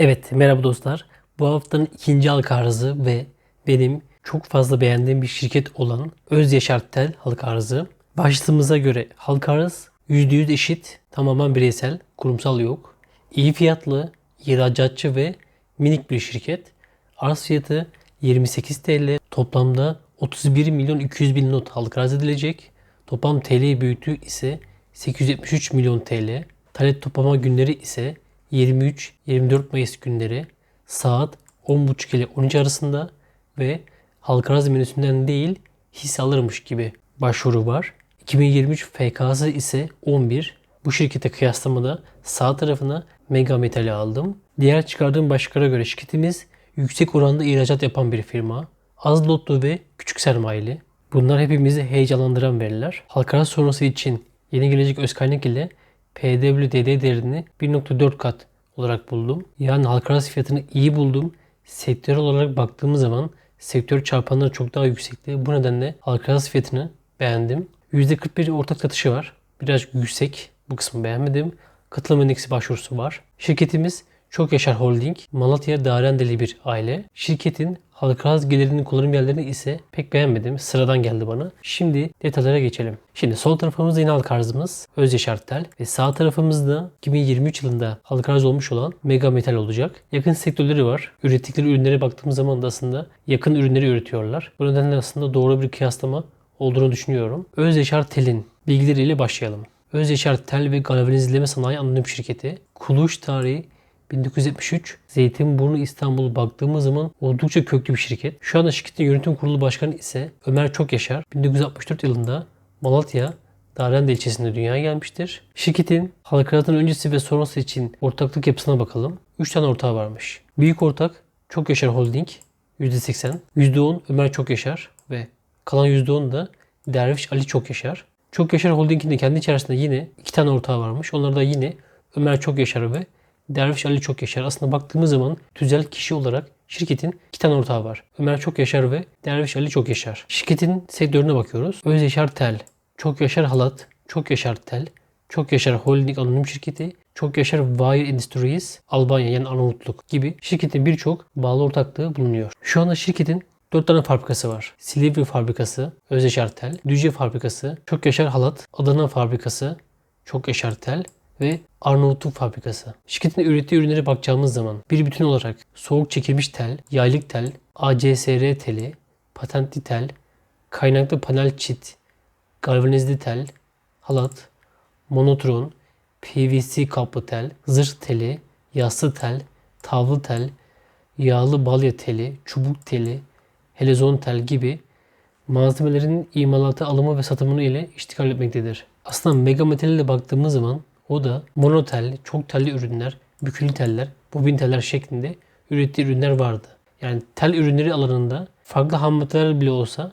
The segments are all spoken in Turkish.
Evet, merhaba dostlar. Bu haftanın ikinci halka arzı ve benim çok fazla beğendiğim bir şirket olan Öz Yaşar Tel halka arzı. Başlığımıza göre halka arz %100 eşit, tamamen bireysel, kurumsal yok. İyi fiyatlı, ihracatçı ve minik bir şirket. Arz fiyatı 28 TL, toplamda 31 milyon 200 bin not halka arz edilecek. Toplam TL büyüklüğü ise 873 milyon TL. Talep toplama günleri ise 23-24 Mayıs günleri saat 10.30 ile 12 arasında ve halka arz menüsünden değil hisse alırmış gibi başvuru var. 2023 FK'sı ise 11. Bu şirkete kıyaslamada sağ tarafına Mega Metal'i aldım. Diğer çıkardığım başlıklara göre şirketimiz yüksek oranda ihracat yapan bir firma. Az lotlu ve küçük sermayeli. Bunlar hepimizi heyecanlandıran veriler. Halka sonrası için yeni gelecek öz kaynak ile PWDD değerini 1.4 kat olarak buldum. Yani halka arz fiyatını iyi buldum. Sektör olarak baktığımız zaman sektör çarpanları çok daha yüksekti. Bu nedenle halka arz fiyatını beğendim. %41 ortak satışı var. Biraz yüksek. Bu kısmı beğenmedim. Katılım endeksi başvurusu var. Şirketimiz Çok Yaşar Holding, Malatya Darendeli bir aile. Şirketin halka gelirinin kullanım yerlerini ise pek beğenmedim. Sıradan geldi bana. Şimdi detaylara geçelim. Şimdi sol tarafımızda yine halka arzımız Öz Yaşar Tel ve sağ tarafımızda 2023 yılında halka olmuş olan Mega Metal olacak. Yakın sektörleri var. Ürettikleri ürünlere baktığımız zaman da aslında yakın ürünleri üretiyorlar. Bu nedenle aslında doğru bir kıyaslama olduğunu düşünüyorum. Öz Yaşar Tel'in bilgileriyle başlayalım. Öz Yaşar Tel ve Galvanizleme Sanayi Anonim Şirketi. Kuruluş tarihi 1973 Zeytinburnu İstanbul baktığımız zaman oldukça köklü bir şirket. Şu anda şirketin yönetim kurulu başkanı ise Ömer Çok Yaşar. 1964 yılında Malatya Darende ilçesinde dünyaya gelmiştir. Şirketin halkaratın öncesi ve sonrası için ortaklık yapısına bakalım. 3 tane ortağı varmış. Büyük ortak Çok Yaşar Holding %80, %10 Ömer Çok Yaşar ve kalan %10 da Derviş Ali Çok Yaşar. Çok Yaşar Holding'in de kendi içerisinde yine iki tane ortağı varmış. Onlar da yine Ömer Çok Yaşar ve Derviş Ali Çok Yaşar. Aslında baktığımız zaman tüzel kişi olarak şirketin iki tane ortağı var. Ömer Çok Yaşar ve Derviş Ali Çok Yaşar. Şirketin sektörüne bakıyoruz. Öz Yaşar Tel, Çok Yaşar Halat, Çok Yaşar Tel, Çok Yaşar Holding Anonim Şirketi, Çok Yaşar Wire Industries, Albanya yani Arnavutluk gibi şirketin birçok bağlı ortaklığı bulunuyor. Şu anda şirketin 4 tane fabrikası var. Silivri fabrikası, Öz Tel, Düzce fabrikası, Çok Yaşar Halat, Adana fabrikası, Çok Yaşar Tel ve Arnavutluk fabrikası. Şirketin ürettiği ürünlere bakacağımız zaman bir bütün olarak soğuk çekilmiş tel, yaylık tel, ACSR teli, patentli tel, kaynaklı panel çit, galvanizli tel, halat, monotron, PVC kaplı tel, zırh teli, yassı tel, tavlı tel, yağlı balya teli, çubuk teli, helezon tel gibi malzemelerin imalatı, alımı ve satımını ile iştigal etmektedir. Aslında Mega Metal ile baktığımız zaman o da monotelli, çok telli ürünler, bükülü teller, bobin teller şeklinde ürettiği ürünler vardı. Yani tel ürünleri alanında farklı ham maddeler bile olsa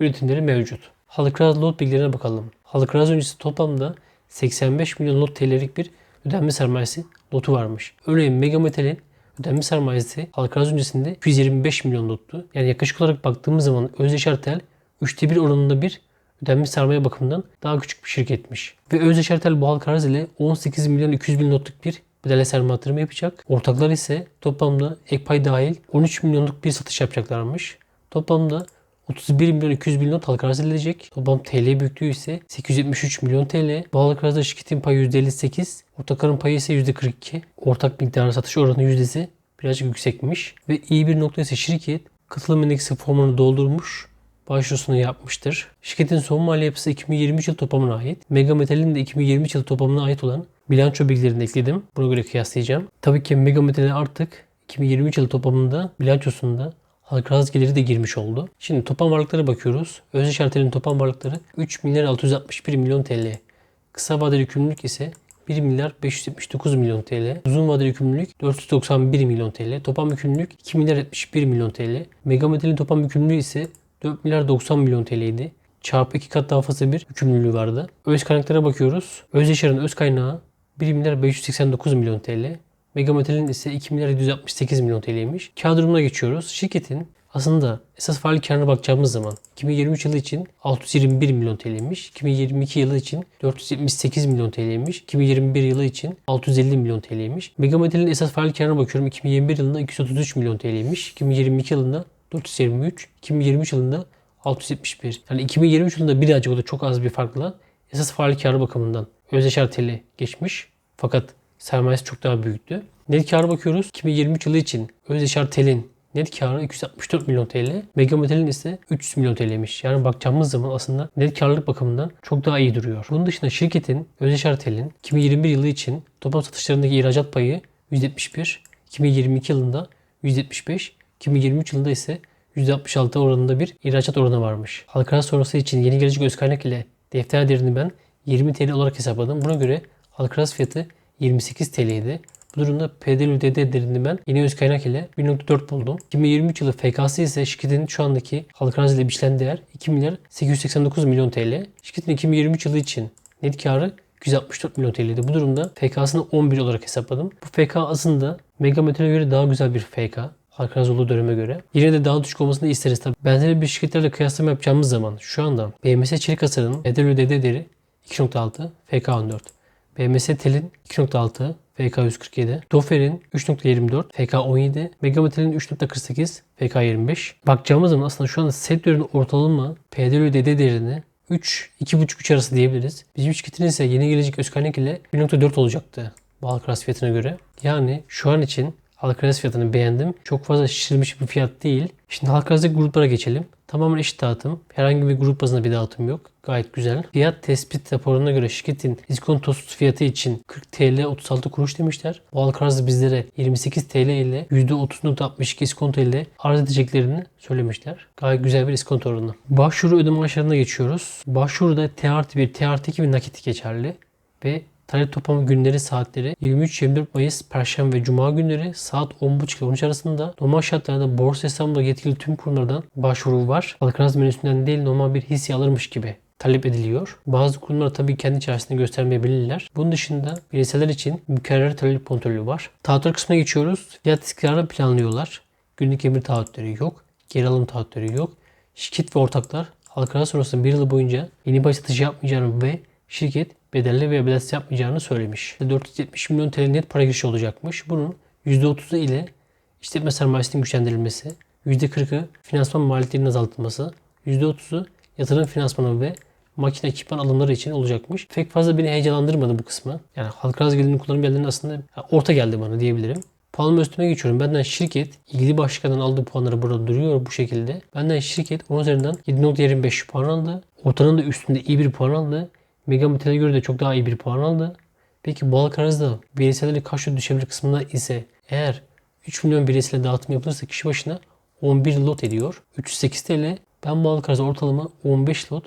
üretimleri mevcut. Halkraz lot bilgilerine bakalım. Halkraz öncesi toplamda 85 milyon lot TL'lik bir ödenme sermayesi lotu varmış. Örneğin Mega Metal'in ödenme sermayesi halkraz öncesinde 225 milyon lottu. Yani yaklaşık olarak baktığımız zaman Özdeşer Tel 3'te 1 oranında bir ödenmiş sermaye bakımından daha küçük bir şirketmiş. Ve Özdeşer Tel bu halka arz ile 18 milyon 200 bin notluk bir bedelle sermaye yatırımı yapacak. Ortaklar ise toplamda ek pay dahil 13 milyonluk bir satış yapacaklarmış. Toplamda 31 milyon 200 bin not halka arz edilecek. Toplam TL büyüklüğü ise 873 milyon TL. Bu halka arzda şirketin payı %58. Ortakların payı ise %42. Ortak miktarı satış oranı yüzdesi birazcık yüksekmiş. Ve iyi bir nokta ise şirket katılım endeksi formunu doldurmuş başvurusunu yapmıştır. Şirketin son mali yapısı 2023 yıl toplamına ait. Mega Metal'in de 2023 yıl toplamına ait olan bilanço bilgilerini ekledim. Buna göre kıyaslayacağım. Tabii ki Mega Metal'e artık 2023 yıl toplamında bilançosunda halka arz geliri de girmiş oldu. Şimdi toplam varlıklara bakıyoruz. Öz işaretlerin toplam varlıkları 3 milyar 661 milyon TL. Kısa vadeli yükümlülük ise 1 milyar 579 milyon TL. Uzun vadeli yükümlülük 491 milyon TL. Toplam yükümlülük 2 milyar 71 milyon TL. Mega Metal'in toplam yükümlülüğü ise 4 milyar 90 milyon TL'ydi. Çarpı 2 kat daha fazla bir yükümlülüğü vardı. Öz kaynaklara bakıyoruz. Öz Yaşar'ın öz kaynağı 1 milyar 589 milyon TL. Megametal'in ise 2 milyar 768 milyon TL'ymiş. Kağıt durumuna geçiyoruz. Şirketin Aslında esas faaliyet karına bakacağımız zaman 2023 yılı için 621 milyon TL'ymiş. 2022 yılı için 478 milyon TL'ymiş. 2021 yılı için 650 milyon TL'ymiş. Megametal'in esas faaliyet karına bakıyorum. 2021 yılında 233 milyon TL'ymiş. 2022 yılında 423, 2023 yılında 671. Yani 2023 yılında birazcık o da çok az bir farkla esas faaliyet karı bakımından Özdeşar teli geçmiş. Fakat sermayesi çok daha büyüktü. Net kâra bakıyoruz. 2023 yılı için Özdeşar telin net karı 264 milyon TL. Megametal'in ise 300 milyon TL'ymiş. Yani bakacağımız zaman aslında net karlılık bakımından çok daha iyi duruyor. Bunun dışında şirketin Özdeşar telin 2021 yılı için toplam satışlarındaki ihracat payı 171, 2022 yılında 175, 2023 yılında ise %66 oranında bir ihracat oranı varmış. Halka sonrası için yeni gelecek öz kaynak ile defter değerini ben 20 TL olarak hesapladım. Buna göre halka fiyatı 28 TL idi. Bu durumda PDL-ÖDD değerini ben yeni öz kaynak ile 1.4 buldum. 2023 yılı FK'sı ise şirketin şu andaki halka ile biçilen değer 2 milyar 889 milyon TL. Şirketin 2023 yılı için net karı 264 milyon TL'ydi. Bu durumda FK'sını 11 olarak hesapladım. Bu FK aslında Megametal'e göre daha güzel bir FK. Halka arz olduğu döneme göre. Yine de daha düşük olmasını isteriz tabii. Benzeri bir şirketlerle kıyaslama yapacağımız zaman şu anda BMS çelik hasarının ödedi değeri 2.6 FK 14. BMS telin 2.6 FK 147. Dofer'in 3.24 FK 17. Megametal'in 3.48 FK 25. Bakacağımız zaman aslında şu anda sektörün ortalama PDL ödedi değerini 3, 2.5-3 arası diyebiliriz. Bizim şirketin ise yeni gelecek öz kaynak ile 1.4 olacaktı. Balk arası fiyatına göre. Yani şu an için halka fiyatını beğendim. Çok fazla şişirilmiş bir fiyat değil. Şimdi halka gruplara geçelim. Tamamen eşit dağıtım. Herhangi bir grup bazında bir dağıtım yok. Gayet güzel. Fiyat tespit raporuna göre şirketin iskontosuz fiyatı için 40 TL 36 kuruş demişler. Bu halka bizlere 28 TL ile %30.62 iskonto ile arz edeceklerini söylemişler. Gayet güzel bir iskonto oranı. Başvuru ödeme aşamasına geçiyoruz. Başvuruda T artı 1, T artı 2 ve nakit geçerli. Ve Talep toplam günleri saatleri 23-24 Mayıs Perşembe ve Cuma günleri saat 10.30 ile 13 arasında normal şartlarda Borsa İstanbul'da yetkili tüm kurumlardan başvuru var. Halka arz menüsünden değil normal bir hisse alırmış gibi talep ediliyor. Bazı kurumlar tabii kendi içerisinde göstermeyebilirler. Bunun dışında bireyseller için mükerrer talep kontrolü var. Taahhütler kısmına geçiyoruz. Fiyat istikrarı planlıyorlar. Günlük emir taahhütleri yok. Geri alım taahhütleri yok. Şirket ve ortaklar halka sonrasında bir yıl boyunca yeni baş satışı yapmayacağını ve şirket bedelli veya bedelsiz yapmayacağını söylemiş. 470 milyon TL net para girişi olacakmış. Bunun %30'u ile işletme sermayesinin güçlendirilmesi, %40'ı finansman maliyetlerinin azaltılması, %30'u yatırım finansmanı ve makine ekipman alımları için olacakmış. Pek fazla beni heyecanlandırmadı bu kısmı. Yani halka arz gelirinin kullanım yerlerinin aslında orta geldi bana diyebilirim. Puanlama üstüme geçiyorum. Benden şirket ilgili başkanın aldığı puanları burada duruyor bu şekilde. Benden şirket 10 üzerinden 7.25 puan aldı. Ortanın da üstünde iyi bir puan aldı. Megametal'e göre de çok daha iyi bir puan aldı. Peki bu halka bireyselleri kaç lot düşebilir kısmında ise eğer 3 milyon bireysel dağıtım yapılırsa kişi başına 11 lot ediyor. 308 TL. Ben bu halka ortalama 15 lot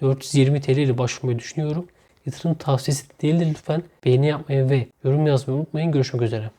420 TL ile başvurmayı düşünüyorum. Yatırım tavsiyesi değildir lütfen. Beğeni yapmayı ve yorum yazmayı unutmayın. Görüşmek üzere.